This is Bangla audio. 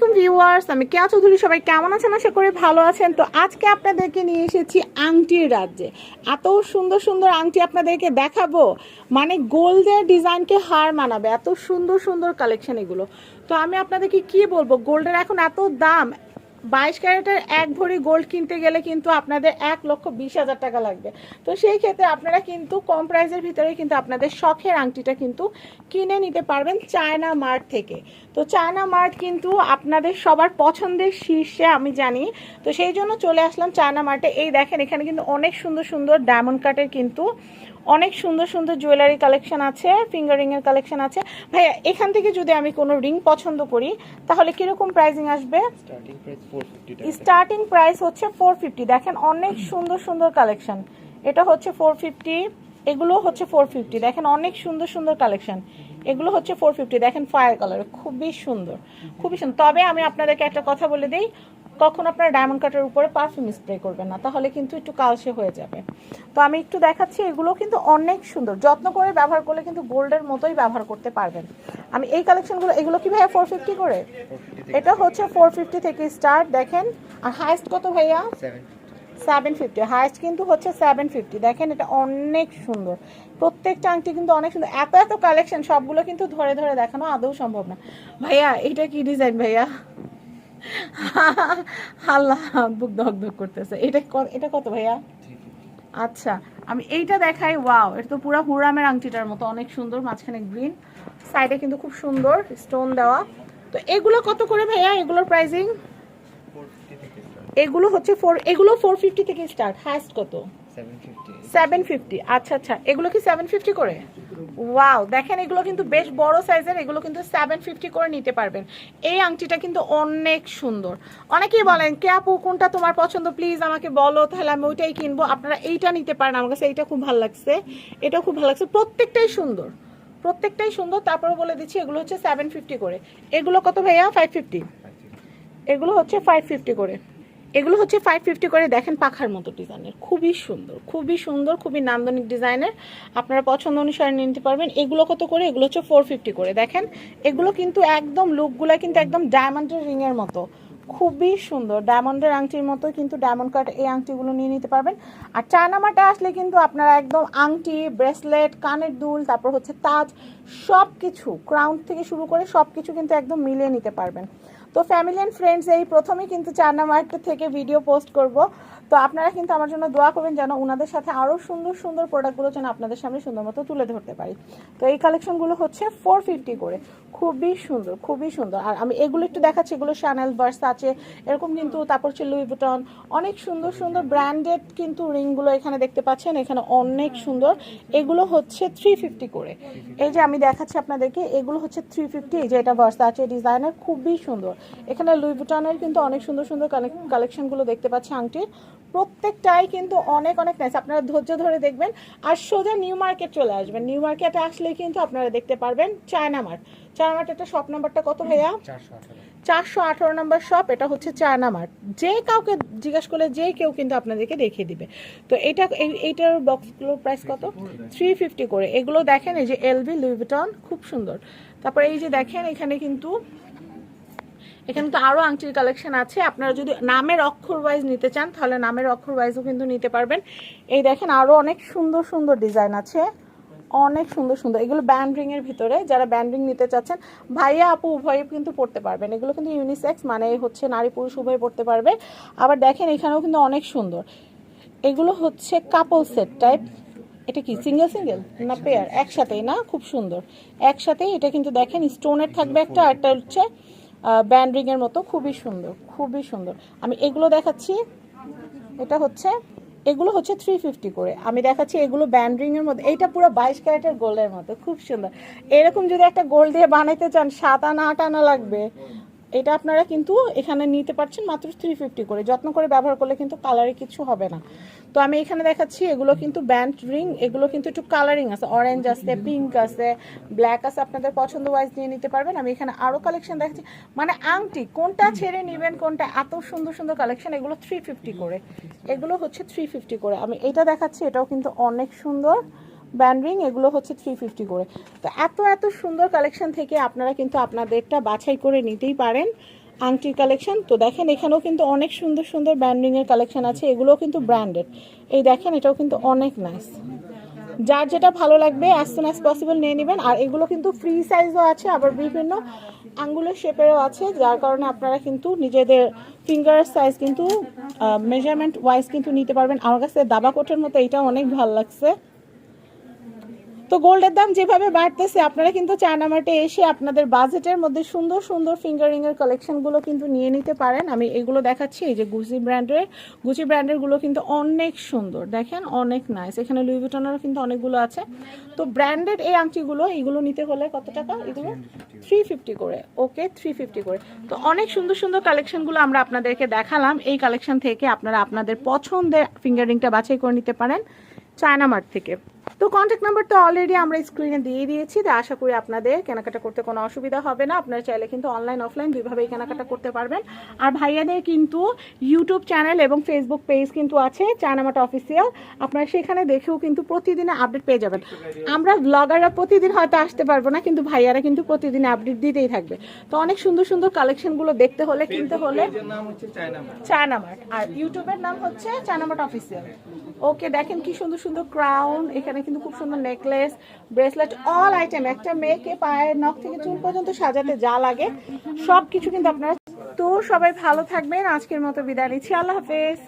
আলাইকুম ভিউয়ার্স, আমি কেয়া চৌধুরী সবাই কেমন আছেন? আশা করি ভালো আছেন। তো আজকে আপনাদেরকে নিয়ে এসেছি আংটির রাজ্যে। এত সুন্দর সুন্দর আংটি আপনাদেরকে দেখাবো। মানে গোল্ডের ডিজাইনকে হার মানাবে। এত সুন্দর সুন্দর কালেকশন এগুলো। তো আমি আপনাদেরকে কি বলব? গোল্ডের এখন এত দাম। বাইশ ক্যারেটের এক ভরি গোল্ড কিনতে গেলে কিন্তু আপনাদের এক লক্ষ বিশ হাজার টাকা লাগবে। তো সেই ক্ষেত্রে আপনারা কিন্তু কম প্রাইসের ভিতরে কিন্তু আপনাদের শখের আংটিটা কিন্তু কিনে নিতে পারবেন চায়না মার্ট থেকে। তো চায়না মার্ট কিন্তু আপনাদের সবার পছন্দের শীর্ষে আমি জানি। তো সেই জন্য চলে আসলাম চায়না মার্টে। এই দেখেন এখানে কিন্তু অনেক সুন্দর সুন্দর ডায়মন্ড কাটের কিন্তু অনেক সুন্দর সুন্দর জুয়েলারি কালেকশন আছে ফিঙ্গারিং এর কালেকশন আছে। ভাইয়া এখান থেকে যদি আমি কোনো রিং পছন্দ করি তাহলে কীরকম প্রাইসিং আসবে? স্টার্টিং প্রাইস 450 টাকা। স্টার্টিং প্রাইস হচ্ছে ফোর ফিফটি দেখেন অনেক সুন্দর সুন্দর কালেকশন এটা হচ্ছে ফোর ফিফটি এগুলো হচ্ছে ফোর ফিফটি দেখেন অনেক সুন্দর সুন্দর কালেকশন এগুলো হচ্ছে ফোর ফিফটি দেখেন ফায়ার কালার খুবই সুন্দর। খুবই সুন্দর। তবে আমি আপনাদেরকে একটা কথা বলে দিই কখন আপনারা ডায়মন্ড কাটের উপরে পারফিউম স্প্রে করবেন না তাহলে কিন্তু একটু কালসে হয়ে যাবে। তো আমি একটু দেখাচ্ছি এগুলো কিন্তু অনেক সুন্দর যত্ন করে ব্যবহার করলে কিন্তু গোল্ডের মতোই ব্যবহার করতে পারবেন। আমি এই কালেকশনগুলো এগুলো কি ভাইয়া ফোর ফিফটি করে? এটা হচ্ছে ফোর ফিফটি থেকে স্টার্ট দেখেন। আর হাইস্ট কত ভাইয়া? সেভেন ফিফটি হাইস্ট কিন্তু হচ্ছে সেভেন ফিফটি দেখেন এটা অনেক সুন্দর। প্রত্যেকটা আংটি কিন্তু অনেক সুন্দর। এত এত কালেকশন সবগুলো কিন্তু ধরে ধরে দেখানো আদৌ সম্ভব না। ভাইয়া এটা কি ডিজাইন ভাইয়া? আল্লাহ বুক ধক ধক করতেছে। এটা এটা কত ভাইয়া? আচ্ছা আমি এইটা দেখাই ওয়াও এটা তো পুরো হুরামের আংটিটার মতো অনেক সুন্দর মাঝখানে গ্রিন। সাইডে কিন্তু খুব সুন্দর স্টোন দেওয়া। তো এগুলো কত করে ভাইয়া এগুলোর প্রাইসিং 450 থেকে স্টার্ট এগুলো হচ্ছে ফোর এগুলো ফোর ফিফটি থেকে স্টার্ট হাইস্ট কত? 750 সেভেন ফিফটি আচ্ছা আচ্ছা এগুলো কি সেভেন ফিফটি করে? ওয়াও দেখেন, এগুলো কিন্তু বেশ বড় সাইজের এগুলো কিন্তু সেভেন ফিফটি করে নিতে পারবেন। এই আংটিটা কিন্তু অনেক সুন্দর। অনেকেই বলেন কে, আপু, কোনটা তোমার পছন্দ? প্লিজ আমাকে বলো, তাহলে আমি ওইটাই কিনবো। আপনারা এইটা নিতে পারেন। আমার কাছে এইটা খুব ভালো লাগছে। এটাও খুব ভালো লাগছে। প্রত্যেকটাই সুন্দর। প্রত্যেকটাই সুন্দর। তারপরে বলে দিচ্ছি, এগুলো হচ্ছে সেভেন ফিফটি করে। এগুলো কত ভাইয়া? ফাইভ ফিফটি এগুলো হচ্ছে ফাইভ ফিফটি করে। এগুলো হচ্ছে ফাইভ ফিফটি করে দেখেন পাখার মতো ডিজাইনের। খুবই সুন্দর খুবই সুন্দর, খুবই নান্দনিক ডিজাইনের। আপনারা পছন্দ অনুসারে নিতে পারবেন। এগুলো কত করে? এগুলো হচ্ছে ফোর ফিফটি করে। দেখেন, এগুলো কিন্তু একদম লুকগুলো কিন্তু একদম ডায়মন্ডের রিংয়ের মতো। খুবই সুন্দর। ডায়মন্ডের আংটির মতো কিন্তু ডায়মন্ড কাট এই আংটিগুলো নিয়ে নিতে পারবেন। আর চায়নামাটা আসলে কিন্তু আপনারা একদম আংটি ব্রেসলেট কানের দুল, তারপর হচ্ছে তাজ সব কিছু ক্রাউন থেকে শুরু করে সব কিছু কিন্তু একদম মিলিয়ে নিতে পারবেন। তো ফ্যামিলি অ্যান্ড ফ্রেন্ডস এই প্রথমেই কিন্তু চার নাম্বারটা থেকে ভিডিও পোস্ট করব। তো আপনারা কিন্তু আমার জন্য দোয়া করবেন যেন ওনাদের সাথে আরও সুন্দর সুন্দর প্রোডাক্টগুলো যেন আপনাদের সামনে সুন্দর মতো তুলে ধরতে পারি। তো এই কালেকশনগুলো হচ্ছে ফোর ফিফটি করে। খুবই সুন্দর খুবই সুন্দর। আর আমি এগুলো একটু দেখাচ্ছি এগুলো শ্যানেল ভার্স আছে এরকম কিন্তু তারপর হচ্ছে লুই বুটন অনেক সুন্দর সুন্দর ব্র্যান্ডেড কিন্তু রিংগুলো এখানে দেখতে পাচ্ছেন এখানে অনেক সুন্দর। এগুলো হচ্ছে থ্রি ফিফটি করে। এই যে আমি দেখাচ্ছি আপনাদেরকে এগুলো হচ্ছে থ্রি ফিফটি এই যে এটা ভার্স আছে ডিজাইনের খুবই সুন্দর। এখানে লুই বুটনের কিন্তু অনেক সুন্দর সুন্দর কালেকশনগুলো দেখতে পাচ্ছি আংটির। প্রত্যেকটাই কিন্তু অনেক অনেক নাইস আপনারা ধৈর্য ধরে দেখবেন। আর সোজা নিউ মার্কেট চলে আসবেন। নিউ মার্কেটে আসলে কিন্তু আপনারা দেখতে পারবেন চায়না মার্ট। চায়না মার্টের শপ নাম্বারটা কত ভাইয়া? 418 চারশো আঠারো নম্বর শপ এটা হচ্ছে চায়না মার্ট। যে কাউকে জিজ্ঞাসা করলে যে কেউ কিন্তু আপনাদেরকে দেখিয়ে দিবে। তো এটা এইটার বক্সগুলোর প্রাইস কত? থ্রি ফিফটি করে। এগুলো দেখেন, এই যে এলভি লুইভিটন খুব সুন্দর। তারপরে এই যে দেখেন, এখানে কিন্তু এখানে তো আরও আংটির কালেকশন আছে। আপনারা যদি নামের অক্ষর ওয়াইজ নিতে চান, তাহলে নামের অক্ষর ওয়াইজও কিন্তু নিতে পারবেন। এই দেখেন আরও অনেক সুন্দর সুন্দর ডিজাইন আছে। অনেক সুন্দর সুন্দর। এগুলো ব্যান্ড রিং এর ভিতরে, যারা ব্যান্ড রিং নিতে চাচ্ছেন, ভাইয়া আপু উভয়ে কিন্তু পড়তে পারবেন। এগুলো কিন্তু ইউনিসেক্স মানে হচ্ছে নারী পুরুষ উভয় পড়তে পারবে। আবার দেখেন এখানেও কিন্তু অনেক সুন্দর। এগুলো হচ্ছে কাপল সেট টাইপ এটা কি সিঙ্গেল সিঙ্গেল না পেয়ার একসাথেই না? খুব সুন্দর। একসাথেই এটা কিন্তু দেখেন স্টোনের থাকবে একটা আর একটা হচ্ছে ব্যান্ড রিং এর মতো, খুবই সুন্দর খুবই সুন্দর। আমি এগুলো দেখাচ্ছি, এটা হচ্ছে, এগুলো হচ্ছে থ্রি ফিফটি করে। আমি দেখাচ্ছি এগুলো ব্যান্ডরিংয়ের মধ্যে, এইটা পুরো বাইশ ক্যারেটের গোল্ডের মতো, খুব সুন্দর। এরকম যদি একটা গোল্ড দিয়ে বানাইতে চান, সাত আনা, আট আনা লাগবে। এটা আপনারা কিন্তু এখানে নিতে পারছেন মাত্র থ্রি ফিফটি করে। যত্ন করে ব্যবহার করলে কিন্তু কালারে কিছু হবে না। তো আমি এখানে দেখাচ্ছি, এগুলো কিন্তু ব্যান্ড রিং এগুলো কিন্তু একটু কালারিং আছে। অরেঞ্জ আছে পিঙ্ক আছে ব্ল্যাক আছে, আপনাদের পছন্দ ওয়াইজ নিয়ে নিতে পারবেন। আমি এখানে আরও কালেকশন দেখাচ্ছি। মানে আংটি, কোনটা ছেড়ে নেবেন, কোনটা এত সুন্দর সুন্দর কালেকশন এগুলো থ্রি ফিফটি করে। এগুলো হচ্ছে থ্রি ফিফটি করে। আমি এটা দেখাচ্ছি, এটাও কিন্তু অনেক সুন্দর। ব্যান্ডরিং এগুলো হচ্ছে থ্রি ফিফটি করে। তো এত এত সুন্দর কালেকশন থেকে আপনারা কিন্তু আপনাদেরটা বাছাই করে নিতেই পারেন আংটির কালেকশন তো দেখেন, এখানেও কিন্তু অনেক সুন্দর সুন্দর ব্যান্ডিং এর কালেকশন আছে। এগুলোও কিন্তু ব্র্যান্ডেড এই দেখেন, এটাও কিন্তু অনেক নাইস যার যেটা ভালো লাগবে অ্যাজ সুন অ্যাজ পসিবল নিয়ে নেবেন। আর এগুলো কিন্তু ফ্রি সাইজও আছে, আবার বিভিন্ন আঙ্গুলের শেপেরও আছে, যার কারণে আপনারা কিন্তু নিজেদের ফিঙ্গার সাইজ কিন্তু মেজারমেন্ট ওয়াইজ কিন্তু নিতে পারবেন। আমার কাছে দাবা কোটের মতো এটা অনেক ভালো লাগছে। তো গোল্ডের দাম যেভাবে বাড়তেছে, আপনারা কিন্তু চায়না মার্টে এসে আপনাদের বাজেটের মধ্যে সুন্দর সুন্দর ফিঙ্গারিং এর কালেকশনগুলো কিন্তু নিয়ে নিতে পারেন। আমি এগুলো দেখাচ্ছি, এই যে গুচি ব্র্যান্ডের গুচি ব্র্যান্ডেরগুলো কিন্তু অনেক সুন্দর। দেখেন, অনেক নাইস এখানে লুই ভিটনেরও কিন্তু অনেকগুলো আছে। তো ব্র্যান্ডেড এই আংটিগুলো, এগুলো নিতে হলে কত টাকা? এগুলো থ্রি ফিফটি করে। ওকে থ্রি ফিফটি করে। তো অনেক সুন্দর সুন্দর কালেকশনগুলো আমরা আপনাদেরকে দেখালাম। এই কালেকশন থেকে আপনারা আপনাদের পছন্দের ফিঙ্গারিংটা বাছাই করে নিতে পারেন চায়না মার্ট থেকে। তো কন্ট্যাক্ট নাম্বার তো অলরেডি আমরা স্ক্রিনে দিয়ে দিয়েছি তো আশা করি আপনাদের কেনাকাটা করতে কোনো অসুবিধা হবে না। আপনারা চাইলে কিন্তু অনলাইন অফলাইন দুইভাবেই কেনাকাটা করতে পারবেন। আর ভাইয়াদের কিন্তু ইউটিউব চ্যানেল এবং ফেসবুক পেজ কিন্তু আছে চায়নামাটা অফিসিয়াল আপনারা সেখানে দেখেও কিন্তু প্রতিদিনে আপডেট পেয়ে যাবেন। আমরা ব্লগাররা প্রতিদিন হয়তো আসতে পারব না কিন্তু ভাইয়ারা কিন্তু প্রতিদিন আপডেট দিতেই থাকবে। তো অনেক সুন্দর সুন্দর কালেকশনগুলো দেখতে হলে কিনতে হলে পেজের নাম হচ্ছে চায়না মার্ট চায়না মার্ট আর ইউটিউবের নাম হচ্ছে চায়না মার্ট অফিসিয়াল ওকে দেখেন কি সুন্দর সুন্দর ক্রাউন এখানে কিন্তু খুব সুন্দর নেকলেস ব্রেসলেট অল আইটেম একটা মেয়েকে পায়ের নখ থেকে চুল পর্যন্ত সাজাতে যা লাগে সব কিছু কিন্তু আপনারা। তো সবাই ভালো থাকবেন, আজকের মতো বিদায় নিচ্ছি, আল্লাহ হাফেজ।